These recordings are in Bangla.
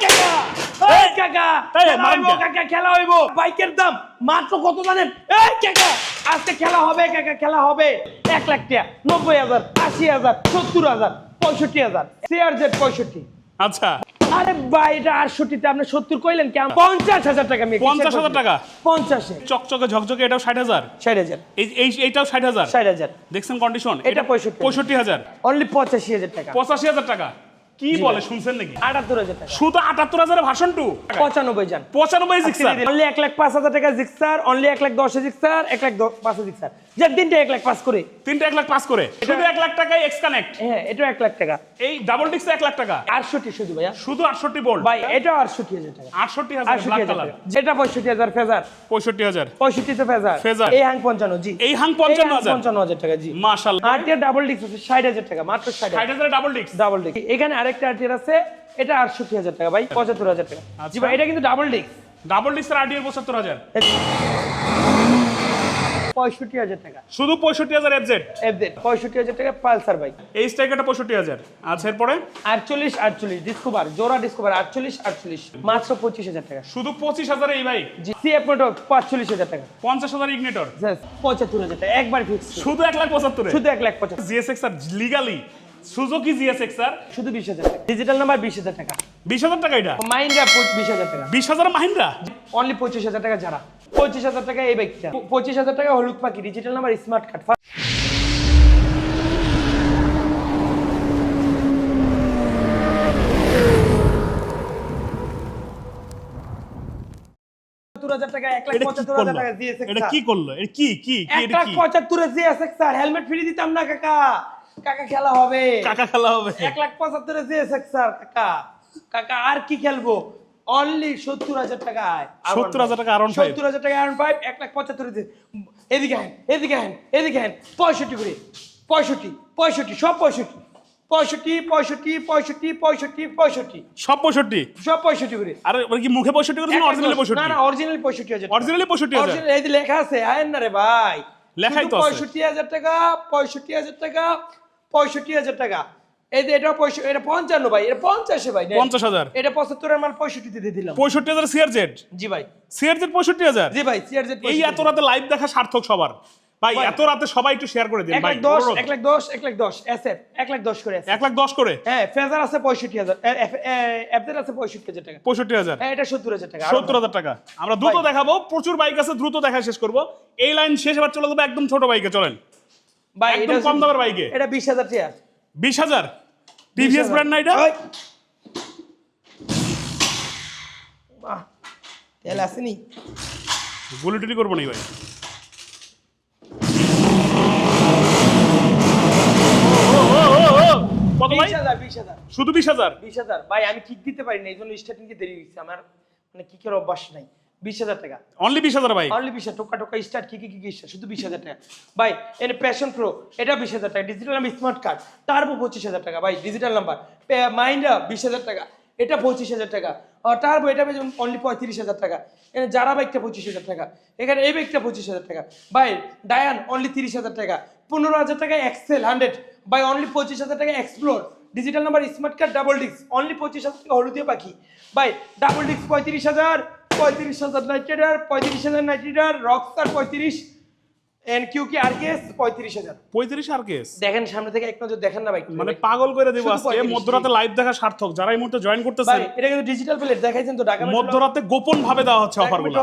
খেলা মারেন হইবো কে? কাকা খেলা হইবো। বাইকের দাম মাত্র কত জানেন? এই কাকা আজকে খেলা হবে কাকা খেলা হবে এক লাখ টাকা নব্বই হাজার আশি হাজার সত্তর হাজার পঁয়ষট্টি হাজার সিআর জেড পঁয়ষট্টি। আচ্ছা। আরে ভাই এটা আটষট্টিতে আপনি সত্তর কইলেন পঞ্চাশ হাজার টাকা পঞ্চাশ হাজার টাকা? পঞ্চাশে। চকচকে ঝকঝকে এটাও ষাট হাজার? ষাট হাজার। এই এই এইটাও ষাট হাজার? ষাট হাজার। দেখছেন কন্ডিশন এটা 65 পঁয়ষট্টি হাজার। অনলি পঁচাশি হাজার টাকা। পঁচাশি হাজার টাকা? কি বলে শুনছেন নাকি? আটাত্তর হাজার টাকা। শুধু আটাত্তর হাজারের ভাষণ টু? পঁচানব্বই যান পঁচানব্বই জিক্সার। অনলি এক লাখ পাঁচ হাজার টাকা জিক্সার অনলি এক লাখ দশ জিক্সার এক লাখ পাঁচে জিক্সার। যে তিনটে এক লাখ পাঁচ করে। তিনটা এক লাখ পাস করে। শুধু এক লাখ টাকায় এক্স কানেক্ট হ্যাঁ এটাও এক লাখ টাকা। এই ডাবল ডিক্স এক লাখ টাকা? আটষট্টি শুধু ভাইয়া। শুধু আটষট্টি বোল্ট ভাই এটাও আটষট্টি হাজার টাকা। আটষট্টি হাজার ব্ল্যাক কালার যেটা পঁয়ষট্টি হাজার ফেজার। পঁয়ষট্টি হাজার। পঁয়ষট্টিতে ফেজার। ফেজার। এই হাং পঞ্চান্ন জি। এই হাং পঞ্চান্ন হাজার। পঞ্চান্ন হাজার টাকা জি। মাশাল্লাহ আরটিআর ডাবল ডিস্ক আছে ষাট হাজার টাকা মাত্র ষাট হাজার। ডাবল ডিক্স ডাবল ডিস্ক এখানে আরেকটা আরটিআর আছে এটা আটষট্টি হাজার টাকা ভাই পঁচাত্তর হাজার টাকা। জি আচ্ছা। ভাই এটা কিন্তু ডাবল ডিস্ক ডাবল ডিক্সের আরডিএর পঁচাত্তর হাজার। পঁয়ষট্টি হাজার টাকা। শুধু পঁয়ষট্টি হাজার এফজেড এফজেড পঁয়ষট্টি হাজার টাকা পালসার বাইক। এই স্ট্রাইকারটা পঁয়ষট্টি হাজার। আচ্ছা এরপরে? আটচল্লিশ আটচল্লিশ ডিসকোভার জোড়া ডিসকোভার আটচল্লিশ আটচল্লিশ। মাত্র পঁচিশ হাজার টাকা। শুধু পঁচিশ হাজার এই বাইক? জি সিএফ মোটর পাঁচচল্লিশ হাজার টাকা। পঞ্চাশ হাজার ইগনেটর পঁচাত্তর হাজার টাকা। একবার ফিক্স শুধু এক লাখ পঁচাত্তর? শুধু এক লাখ পঁচাত্তর। জিএসএক্স আর লিগালি সুজুকি শুধু বিশ হাজার টাকা। ডিজিটাল নাম্বার বিশ হাজার টাকা। বিশ হাজার টাকা এটা? মাইন্ডা বিশ হাজার টাকা। বিশ হাজার মাহিন্দ্রা অনলি পঁচিশ হাজার টাকা যারা। পঁচিশ হাজার টাকা এই পঁচিশ হাজার টাকা হলুদ পাখি। ডিজিটাল নাম্বার স্মার্ট কার্ড এটা কি করল? কি কি এটা কি? পঁচাত্তরে জিএসএক্স স্যার হেলমেট ফ্রি দিতাম না কাকা। কাকা খেলা হবে। কাকা খেলা হবে। এক লাখ পঁচাত্তরে জিএসএক্স স্যার কাকা। কাকা আর কি খেলব? অনলি সত্তর হাজার টাকায় 70,000 টাকা R15 সত্তর হাজার টাকা আরন এক লাখ পঁচাত্তর এদিকে হ্যান এদিকে হ্যান এদিকে হ্যান পঁয়ষট্টি করে। পঁয়ষট্টি পঁয়ষট্টি সব পঁয়ষট্টি। পঁয়ষট্টি পঁয়ষট্টি পঁয়ষট্টি পঁয়ষট্টি পঁয়ষট্টি। সব পঁয়ষট্টি? সব পঁয়ষট্টি করে। আর ওরা কি মুখে পঁয়ষট্টি করেছেন অরিজিনালি পঁয়ষট্টি। না অরিজিনাল পঁয়ষট্টি হাজার অরিজিনালি পঁয়ষট্টি হাজার। এই লেখা আছে আয়েন না রে ভাই। লেখাই তো আছে। পঁয়ষট্টি হাজার টাকা পঁয়ষট্টি হাজার টাকা পঁয়ষট্টি হাজার টাকা। এই যে এটা পঁয়ষট্টি এটা পঞ্চান্ন ভাই এটা পঞ্চাশে ভাই পঞ্চাশ হাজার। এটা পঁচাত্তরের মাল পঁয়ষট্টিতে দিয়ে দিলাম। পঁয়ষট্টি হাজার সিআর জি ভাই। সিআর পঁয়ষট্টি হাজার? জি ভাই সিআরজেড এই এত রাতে লাইভ দেখা সার্থক সবার। ভাই ভাই। এত রাতে সবাই একটু শেয়ার করে দিন এক ভাই লাখ এসএফ করে লাখ দশ করে? হ্যাঁ ফেজার আছে এফদের টাকা। হ্যাঁ এটা সত্তর হাজার টাকা। সত্তর হাজার টাকা। আমরা দ্রুত। দেখাবো প্রচুর বাইক আছে দ্রুত দেখা শেষ করব। এই লাইন শেষ এবার চলে যাব একদম ছোট বাইকে চলেন। ভাই একদম কম দামের বাইকে। এটা টাকা টিভিএস ব্র্যান্ড না এটা? বাহ, তেল আসেনি গুলি টুলি করব না ভাই? কত শুধু বিশ হাজার? বিশ হাজার। ভাই আমি কিক দিতে পারি না এই জন্য স্টার্টিং কে দেরি হয়েছে আমার মানে কিকের অভ্যাস নাই। বিশ হাজার টাকা অনলি বিশ হাজার বাইক অনলি বিশ হাজার টোকা টোকা স্টার্ট কি কি কি স্টার্ট শুধু বিশ হাজার টাকা ভাই এনে প্যাশন প্রো এটা বিশ হাজার টাকা digital number smart card turbo পঁচিশ হাজার টাকা ভাই ডিজিটাল নাম্বার মাইন্ডা বিশ হাজার টাকা এটা পঁচিশ হাজার টাকা টার্বো এটা যেমন অনলি পঁয়ত্রিশ হাজার টাকা এখানে যারা বাইকটা পঁচিশ হাজার টাকা এখানে এই বাইকটা পঁচিশ হাজার টাকা ভাই ডায়ান অনলি তিরিশ হাজার টাকা পনেরো হাজার টাকা এক্সেল হান্ড্রেড বাই অনলি পঁচিশ হাজার টাকা explore digital number smart card double disc only পঁচিশ হাজার টাকা হলুদিয়া পাখি বাই ডাবল ডিস্ক পঁয়ত্রিশ হাজার পঁয়ত্রিশ হাজার নাইট্রেডার পঁয়ত্রিশ হাজার নাইট্রেডার রকস্টার পঁয়ত্রিশ এন কিউ কি আর কেস পঁয়ত্রিশ হাজার। পঁয়ত্রিশ আর কেস দেখেন সামনে থেকে এক নজর দেখেন না ভাই। মানে পাগল করে দেবো আজকে মধ্যরাতে লাইভ দেখা সার্থক যারা এই মুহূর্তে জয়েন করতেছেন। এটা কিন্তু ডিজিটাল প্লেট দেখাইছেন তো ঢাকা মধ্যরাতে গোপন ভাবে দেওয়া হচ্ছে অফারগুলো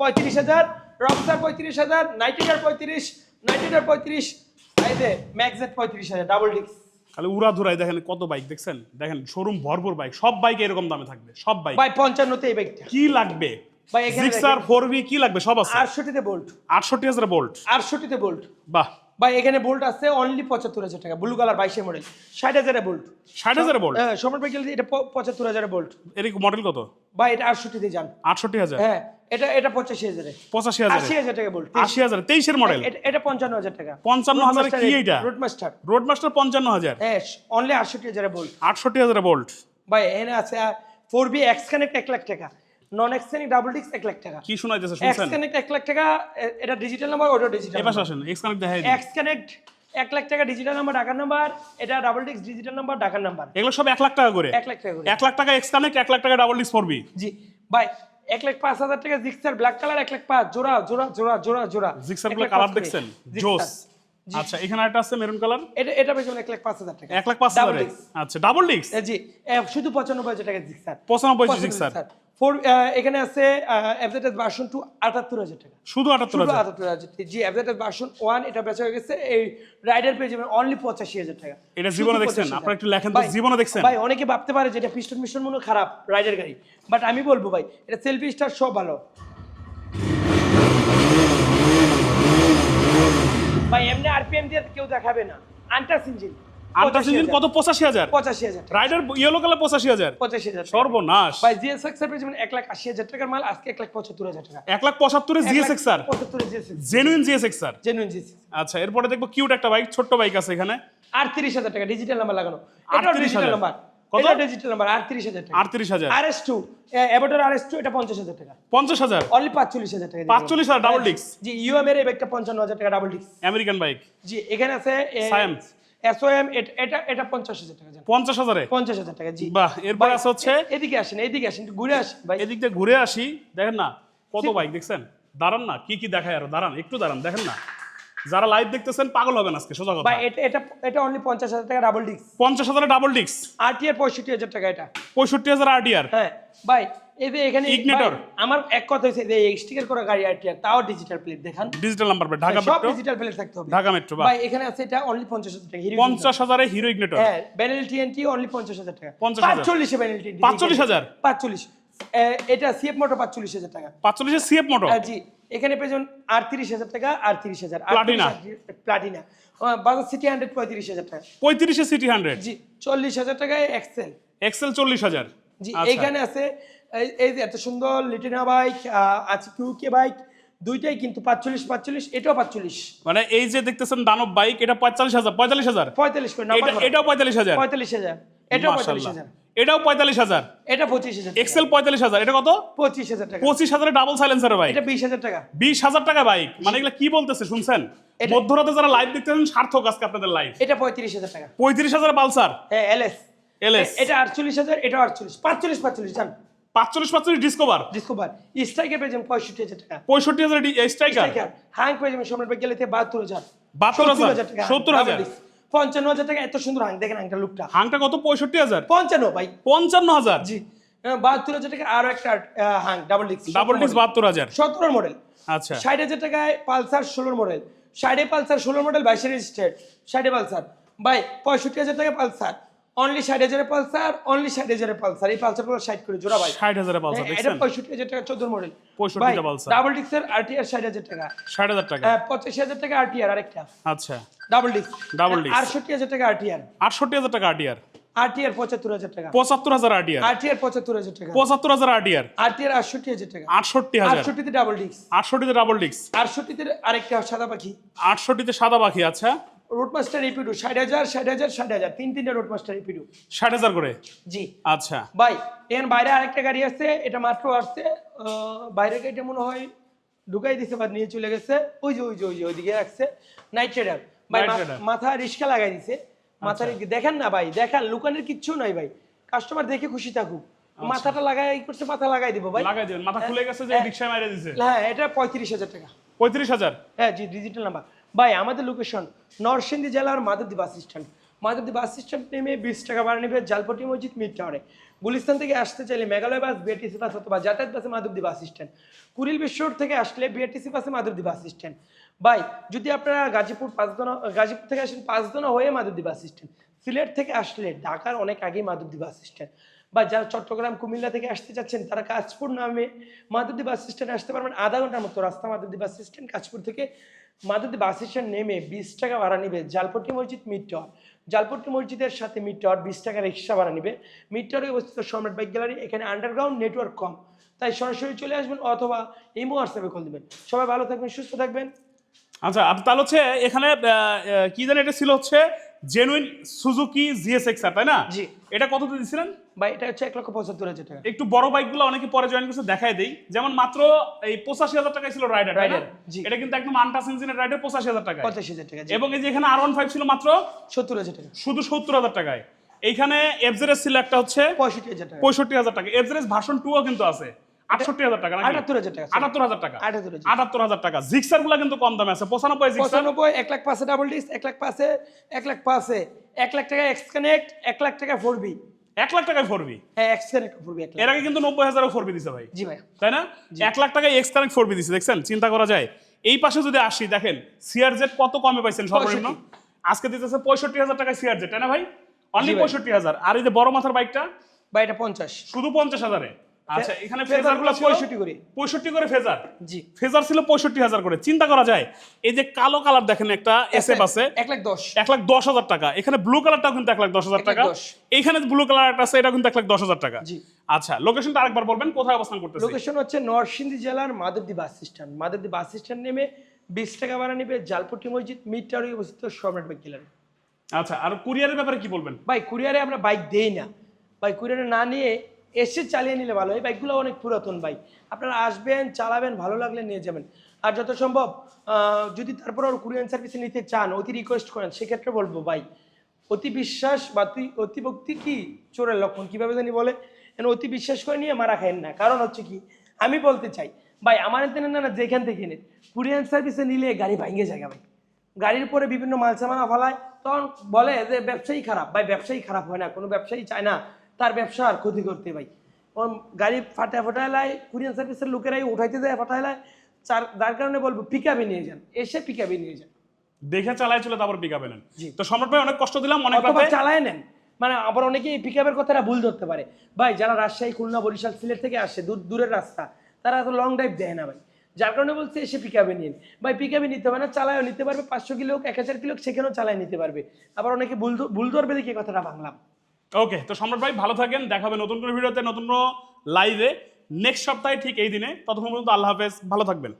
পঁয়ত্রিশ হাজার রকস্টার পঁয়ত্রিশ হাজার নাইট্রেডার পঁয়ত্রিশ নাইট্রেডার পঁয়ত্রিশ এই যে ম্যাক্সেট পঁয়ত্রিশ হাজার ডাবল ডিস্ক খালি উড়া ধুরাই দেখেন কত বাইক দেখছেন? দেখেন শোরুম ভরপুর বাইক সব বাইক এরকম দামে থাকবে সব বাইক ভাই পঞ্চান্নতে এই বাইকটা কি লাগবে? ভাই এখানে জিক্সার ফোর বি কি লাগবে? সব আছে। আটষট্টিতে বোল্ট আটষট্টি হাজার বোল্ট আটষট্টিতে বোল্ট বাহ। ভাই এখানে বোল্ট আছে অনলি পঁচাত্তর হাজার টাকা ব্লু কালার বাইশে মডেল ষাট হাজারে বোল্ট ষাট হাজার বোল্ট হ্যাঁ সম্রাট বাইকেল এটা পঁচাত্তর হাজারে বোল্ট এর মডেল কত? ভাই এটা আটষট্টিতে যান। আটষট্টি হাজার? হ্যাঁ। এটা এটা পঁচাশি হাজারে। পঁচাশি হাজার? আশি হাজার টাকা বোল্ট আশি হাজার তেইশের মডেল এটা- এটা পঞ্চান্ন হাজার টাকা। পঞ্চান্ন হাজারে কি এইটা? রোড মাস্টার রোড মাস্টার পঞ্চান্ন হাজার। হ্যাঁ অনলি আটষট্টি হাজারে বোল্ট আটষট্টি হাজারে বোল্ট ভাই এখানে আছে ফোর বি এক্স কানেক্ট এক লাখ টাকা। Non X connect double disc এক লাখ টাকা। কি শোনাইতেছে এক্স শুনছেন? কানেক্ট এক লাখ টাকা এটা ডিজিটাল নাম্বার ওটা ডিজিটাল এবার আসেন এক্স কানেক্ট দেখাই দিন। এক্স কানেক্ট এক লাখ টাকা ডিজিটাল নাম্বার ঢাকার নাম্বার এটা ডাবল ডিক্স ডিজিটাল নাম্বার ঢাকার নাম্বার এগুলো সব এক লাখ টাকা করে? এক লাখ টাকা করে। এক লাখ টাকা এক্স কানেক্ট এক লাখ টাকা ডাবল ডিস্ক পড়বি জি। ভাই এক লাখ পাঁচ হাজার টাকা জিক্সার ব্ল্যাক কালার এক লাখ পাঁচ। জোড়া জোড়া জোড়া জোড়া জোড়া। জিক্সারগুলো কালার দেখছেন? জোস। আচ্ছা এখানে একটা আছে মেরুন কালার? এটা এটা পেয়েছেন এক লাখ পাঁচ হাজার টাকা। এক লাখ পাঁচ হাজার আচ্ছা ডাবল ডিস্ক জি। শুধু পঁচানব্বই হাজার টাকা জিক্সার। পঁচানব্বই জিক্সার। ফোর এখানে আছে এফজেডএস ভার্সন টু আটাত্তর হাজার টাকা। শুধু আটাত্তর হাজার। আটাত্তর হাজার। জি এফজেডএস ভার্সন ওয়ান এটা বেচা হয়ে গেছে এই রাইডার পেয়ে যাবেন অনলি পঁচাশি হাজার টাকা। এটা জীবনে দেখছেন? 85,000 আপনারা একটু লেখেন তো, ভাই, জীবনে দেখছেন? ভাই অনেকে ভাবতে পারে যে এটা পিস্টন মিশন মনে খারাপ রাইডার গাড়ি। বাট আমি বলব ভাই এটা সেলফি স্টার সব ভালো। ভাই এমনি আরপিএম দিয়ে কেউ দেখাবে না। আন্টাস ইঞ্জিন আন্টাস ইঞ্জিন কত? পঁচাশি হাজার। পঁচাশি হাজার। রাইডার ইয়েলো কালার পঁচাশি হাজার। পঁচাশি হাজার। সর্বনাশ। ভাই জিএসএক্স এর পেয়েছেন এক লাখ আশি হাজার টাকার মাল আজকে এক লাখ পঁচাত্তর হাজার টাকা। এক লাখ পঁচাত্তরে জিএসএক্স আর পঁচাত্তরে জিএসএক্স জেনুইন জিএসএক্স আর জেনুইন জিএসএক্স আচ্ছা এরপরে দেখব কিউট একটা বাইক ছোট্ট বাইক আছে এখানে। আটত্রিশ হাজার টাকা ডিজিটাল নাম্বার লাগানো। এটাও 38,000 ডিজিটাল নাম্বার কত? ডিজিটাল নাম্বার আটত্রিশ হাজার টাকা। আটত্রিশ হাজার। আর এস টু এবারটার আর এস টু এটা পঞ্চাশ হাজার টাকা। পঞ্চাশ হাজার? অনলি পাঁচচল্লিশ হাজার টাকা পাঁচচল্লিশ হাজার ডাবল ডিস্ক জি ইউএম এর পঞ্চান্ন হাজার টাকা ডাবল ডিস্ক আমেরিকান বাইক জি এখানে আছে Siam। এসওএম এটা এটা পঞ্চাশ হাজার টাকা পঞ্চাশ হাজারে? পঞ্চাশ হাজার টাকা জি। বাহ এরপর আছে হচ্ছে এদিকে আসেন এদিকে আসেন ঘুরে আসেন ভাই। এদিক দিয়ে ঘুরে আসি। দেখেন না কত বাইক দেখছেন? দাঁড়ান না কি কি দেখায় আরও? দাঁড়ান একটু দাঁড়ান দেখেন না। যারা লাইভ দেখতেছেন পাগল হবেন আজকে সোজা কথা। ভাই এটা এটা এটা অনলি পঞ্চাশ হাজার টাকা ডাবল ডিস্ক পঞ্চাশ হাজারে ডাবল ডিস্ক আরটিআর পঁয়ষট্টি হাজার টাকা এটা। পঁয়ষট্টি হাজার আরডিআর হ্যাঁ ভাই এই যে এখানে। ভাই, আমার এক কথা হয়েছে যে স্টিকার করা গাড়ি আরটিআর তাও ডিজিটাল প্লেট দেখান। ডিজিটাল নাম্বার প্লেট ঢাকা সব ডিজিটাল প্লেট থাকতে হবে। ঢাকা মেট্রো ভাই এখানে আছে এটা অনলি পঞ্চাশ হাজার টাকা হিরো পঞ্চাশ হাজারে হিরো ইগনেটর হ্যাঁ ব্যানেল টিএনটি অনলি পঞ্চাশ হাজার টাকা। 50,000 পাঁচচল্লিশে ব্যানেল টিএনটি 45,000? পাঁচচল্লিশ এটা সিএফ মোটর পাঁচচল্লিশ হাজার টাকা। পাঁচচল্লিশে সিএফ মোটর হ্যাঁ, জি। এখানে পেয়েছেন আটত্রিশ হাজার টাকা আটত্রিশ হাজার। Platina। প্লাটিনা বাজার সিটি হান্ড্রেড পঁয়ত্রিশ হাজার টাকা। পঁয়ত্রিশে সিটি হান্ড্রেড জি চল্লিশ হাজার টাকায় এক্সেল এক্সেল চল্লিশ হাজার। জি আচ্ছা। এইখানে আছে এই- যে এত সুন্দর লিটিনা বাইক আছে কিউকে বাইক দুইটাই কিন্তু পাঁচচল্লিশ পাঁচচল্লিশ এটাও পাঁচচল্লিশ। মানে এই যে দেখতেছেন দানব বাইক এটা পঁয়তাল্লিশ হাজার পঁয়তাল্লিশ হাজার। পঁয়তাল্লিশ এটাও পঁয়তাল্লিশ হাজার। পঁয়তাল্লিশ হাজার এটাও পঁয়তাল্লিশ। হাজার। এটাও পঁয়তাল্লিশ হাজার। এটা পঁচিশ হাজার। এক্সেল পঁয়তাল্লিশ হাজার। এটা কত? পঁচিশ হাজার টাকা। পঁচিশ হাজারে ডাবল সাইলেন্সার বাইক এটা বিশ হাজার টাকা। বিশ হাজার টাকা বাইক মানে এগুলো কি বলতেছে শুনছেন? মধ্যরাতে যারা লাইভ দেখতেছেন সার্থক আজকে আপনাদের লাইভ এটা পঁয়ত্রিশ হাজার টাকা। পঁয়ত্রিশ হাজার পালসার। হ্যাঁ এলএস এলএস এটা আটচল্লিশ হাজার এটা আটচল্লিশ। পাঁচচল্লিশ পাঁচচল্লিশ জান। পাঁচচল্লিশ পাঁচচল্লিশ ডিসকভার ডিসকভার স্ট্রাইকে পেয়েছেন পঁয়ষট্টি হাজার টাকা। পঁয়ষট্টি হাজার স্ট্রাইকার স্ট্রাইকার হ্যাং পেয়ে যাবেন সম্রাট ভাই গেলেতে বাহাত্তর হাজার। 72,000, টাকা। 70,000 পঞ্চান্ন হাজার টাকা এত সুন্দর হাং দেখেন হাংটা লুকটা হাংটা কত? পঁয়ষট্টি হাজার। পঞ্চান্ন ভাই। পঞ্চান্ন হাজার। জি। বাহাত্তর হাজার টাকা আরও একটা Hang double disc double disk বাহাত্তর হাজার। সতেরো মডেল আচ্ছা। ষাট হাজার টাকায় পালসার ষোলোর মডেল ষাটে পালসার ষোলো মডেল বাইশে রেজিস্টার্ড ষাটে পালসার। ভাই পঁয়ষট্টি হাজার টাকা পালসার। অনলি ষাট হাজারের পালসার অনলি ষাট পালসার। এই পালসার ষাট করে জোড়া ভাই। ষাট হাজারে পালসার হ্যাঁ, এটা পঁয়ষট্টি হাজার টাকা চোদ্দ মডেল। 65 টা Pulsar। ডাবল ডিস্কের আরটিআর ষাট হাজার টাকা। ষাট হাজার টাকা। হ্যাঁ, পঁচাশি হাজার টাকা আরটিআর আরেকটা। আচ্ছা। Double disc Double disc। আটষট্টি হাজার টাকা আরটিআর আটষট্টি হাজার টাকা আরটিআর আরটিআর পঁচাত্তর হাজার টাকা। পঁচাত্তর হাজার আরটিআর আরটিআর পঁচাত্তর হাজার টাকা। পঁচাত্তর হাজার আরটিআর আরটিআর আটষট্টি হাজার টাকা। আটষট্টি হাজার। আটষট্টিতে ডাবল ডিস্ক আটষট্টিতে ডাবল ডিস্ক আটষট্টিতে আরেকটা সাদা পাখি। আটষট্টিতে সাদা পাখি আচ্ছা। রোডমাস্টার এপিডু ষাট হাজার ষাট হাজার ষাট হাজার তিন তিনটা রোডমাস্টার ষাট হাজার করে? জি। আচ্ছা। ভাই বাইরে আরেকটা গাড়ি আছে এটা মাত্র আসছে বাইরে গাড়িটা মনে হয় ঢুকাই দিছে বা নিয়ে চলে গেছে। ওই যে ওই যে ওই যে ওইদিকে রাখছে। নাইট রাইডার ভাই। মাথা রিস্কা লাগাই দিছে। মাথা দেখেন না ভাই দেখান লুকানের কিচ্ছু নাই ভাই। কাস্টমার দেখে খুশি থাকুক। মাথাটা লাগাই করছে মাথা লাগাই দিব ভাই। লাগাই দিবেন। মাথা খুলে গেছে যে হ্যাঁ। রিক্সায় মাইরে দিছে। হ্যাঁ এটা পঁয়ত্রিশ হাজার টাকা। পঁয়ত্রিশ হাজার? হ্যাঁ জি ডিজিটাল নাম্বার ভাই, আমাদের লোকেশন নরসিংদী জেলার Madhabdi bus stand Madhabdi bus stand নেমে বিশ টাকা ভাড়া নেবে জালপটি মসজিদ মিড টাওয়ারে। গুলিস্তান থেকে আসতে চাইলে মেঘালয় বাস বিআরটিসি বাস অথবা যাতায়াত বাসে মাধবদী বাস স্ট্যান্ড কুড়িল বিশ্বর থেকে আসলে বিআরটিসি বাসে মাধবদী বাস স্ট্যান্ড ভাই, যদি আপনারা গাজীপুর পাঁচদনা গাজীপুর থেকে আসেন পাঁচদনা হয়ে মাধবদী বাস স্ট্যান্ড সিলেট থেকে আসলে ঢাকার অনেক আগেই মাধবদী বাস স্ট্যান্ড বা যারা চট্টগ্রাম, কুমিল্লা থেকে আসতে চাচ্ছেন, তারা কাজপুর নামে মাধবদী বাস স্ট্যান্ডে আসতে পারবেন। আধা ঘণ্টার মতো রাস্তা মাধবদী বাস স্ট্যান্ড কাজপুর থেকে মাধবদী বাস স্টেশন নেমে বিশ টাকা ভাড়া নিবে জালপট্টি মসজিদ মিড টাওয়ার জালপট্টি মসজিদের সাথে মিড টাওয়ার বিশ টাকা রিক্সা ভাড়া নিবে। মিড টাওয়ারে অবস্থিত সম্রাট বাইক গ্যালারি, এখানে আন্ডারগ্রাউন্ড নেটওয়ার্ক কম। তাই সরাসরি চলে আসবেন অথবা ইমো হোয়াটসঅ্যাপে কল দেবেন। সবাই ভালো থাকবেন, সুস্থ থাকবেন। আচ্ছা আপনি তাহলে হচ্ছে এখানে কি জানি এটা ছিল হচ্ছে জেনুইন সুজুকি তাই না? জি। এটা কত দিয়েছিলেন ভাই এটা হচ্ছে এক লক্ষ পঁচাত্তর হাজার টাকা। একটু বড় বাইকগুলো অনেকে পরে জয়েন করছে দেখাই দেই। যেমন মাত্র এই পঁচাশি হাজার টাকা ছিল রাইডার জি। এটা কিন্তু একদম আনটাস ইঞ্জিনের রাইডার পঁচাশি হাজার টাকা পঁচাশি হাজার টাকা এবং এই যে এখানে আর ওয়ান ফাইভ ছিল মাত্র? সত্তর হাজার টাকা। শুধু সত্তর হাজার টাকায়। এইখানে এফজেরেস ছিল একটা হচ্ছে পঁয়ষট্টি হাজার টাকা। পঁয়ষট্টি হাজার টাকা। এফজেরেস ভার্সন টুও কিন্তু আছে। আটষট্টি হাজার টাকা আটাত্তর হাজার টাকা আটাত্তর হাজার টাকা। আটাত্তর হাজার। টাকা। জিক্সারগুলা কিন্তু কম দামে আছে। পঁচানব্বই পঁচানব্বই এক লাখ পাঁচে ডাবল ডিস্ক এক লাখ পাঁচে এক লাখ পাঁচে। এক লাখ টাকা এক্স কানেক্ট এক লাখ টাকা ফোর বি এক লাখ টাকায় ফোরবি হ্যাঁ এক্স কানেক্ট ফোর বি এক লাখ এর আগে কিন্তু নব্বই হাজারও ফোরবি দিছে ভাই। জি ভাই তাই না? এক লাখ টাকায় এক্স কানেক্ট ফোরবি দিছে দেখছেন? চিন্তা করা যায়। এই পাশে যদি আসি দেখেন সিআরজেড কত কমে পাইছেন সর্বনিম্ন? আজকে দিতেছে পঁয়ষট্টি হাজার টাকায় সিআরজেড তাই না ভাই? অনলি পঁয়ষট্টি হাজার। আর এই যে বড় মাথার বাইকটা ভাই এটা পঞ্চাশ। শুধু পঞ্চাশ হাজারে? আচ্ছা এখানে ফেজার ফেজারগুলো পঁয়ষট্টি করে। পঁয়ষট্টি করে ফেজার। জি। ফেজার ছিল পঁয়ষট্টি হাজার করে। চিন্তা করা যায় এই যে কালো কালার দেখেন একটা এসএফ আছে। লাখ লাখ টাকা। এখানে ব্লু কালারটাও কিন্তু লাখ টাকা। ব্লু কালার একটা আছে এটা কিন্তু লাখ টাকা। জি। আচ্ছা লোকেশনটা আরেকবার বলবেন কোথায় অবস্থান করতেছে? লোকেশন হচ্ছে নরসিংদী জেলার Madhabdi bus stand. Madhabdi bus stand নেমে বিশ টাকা ভাড়া নেবে জালপট্টি মসজিদ মিড টাওয়ারে অবস্থিত সম্রাট বাইক গ্যালারি আচ্ছা আর কুরিয়ারের ব্যাপারে কি বলবেন? ভাই কুরিয়ারে আমরা বাইক দেই না। ভাই কুরিয়ারে না নিয়ে এসে চালিয়ে নিলে ভালো। এই বাইকগুলো অনেক পুরাতন বাইক। আপনারা আসবেন, চালাবেন, ভালো লাগলে নিয়ে যাবেন। আর যত সম্ভব যদি তারপর কুরিয়ান সার্ভিসে নিতে চান, অতি রিকোয়েস্ট করেন, সেক্ষেত্রে বলব ভাই, অতি বিশ্বাস বা তুই অতিভক্তি কি চোরের লক্ষণ? কীভাবে জানি বলে? অতি বিশ্বাস করে নিয়ে মারা খায়েন না। কারণ হচ্ছে কি, আমি বলতে চাই, ভাই, আমার এতে না না যেখান থেকে নেন কুরিয়ান সার্ভিসে নিলে গাড়ি ভাঙে যায় ভাই। গাড়ির পরে বিভিন্ন মাল সামানা ফলায়, তখন বলে যে, ব্যবসায়ী খারাপ। ভাই, ব্যবসায়ী খারাপ হয় না, কোনো ব্যবসায়ী চায় না। তার ব্যবসা আর ক্ষতি করতে ভাই। ওর গাড়ি ফাটা ফাটায় লাই কুরিয়ান সার্ভিসের লোকেরাই উঠাইতে যায় ফাটায় লাই। যার যার কারণে বলব পিকাবে নিয়ে যান। এসে পিকাবে নিয়ে যান। দেখে চালাই চলে তারপর পিক আপে নেন তো সম্রাট ভাই অনেক কষ্ট দিলাম অনেক রাতে। চালায় নেন। মানে আবার অনেকে এই পিকআপের কথাটা ভুল ধরতে পারে। ভাই যারা রাজশাহী খুলনা বরিশাল সিলেট থেকে আসে দূর দূরের রাস্তা তারা এত লং ড্রাইভ দেয় না ভাই। যার কারণে বলছে এসে পিক পিকআপে নিন। ভাই পিক পিকআপে নিতে হবে না চালায়ও নিতে পারবে পাঁচশো কিলো এক হাজার কিলো সেখানেও চালায় নিতে পারবে। আবার অনেকে ভুল ভুল ধরবে দেখি কথাটা ভাঙলাম। ওকে তো সম্রাট ভাই, ভালো থাকেন, দেখা হবে নতুন কোনো ভিডিওতে, নতুন কোনো লাইভে নেক্সট সপ্তাহে ঠিক এই দিনে। ততক্ষণ পর্যন্ত আল্লাহ হাফেজ, ভালো থাকবেন।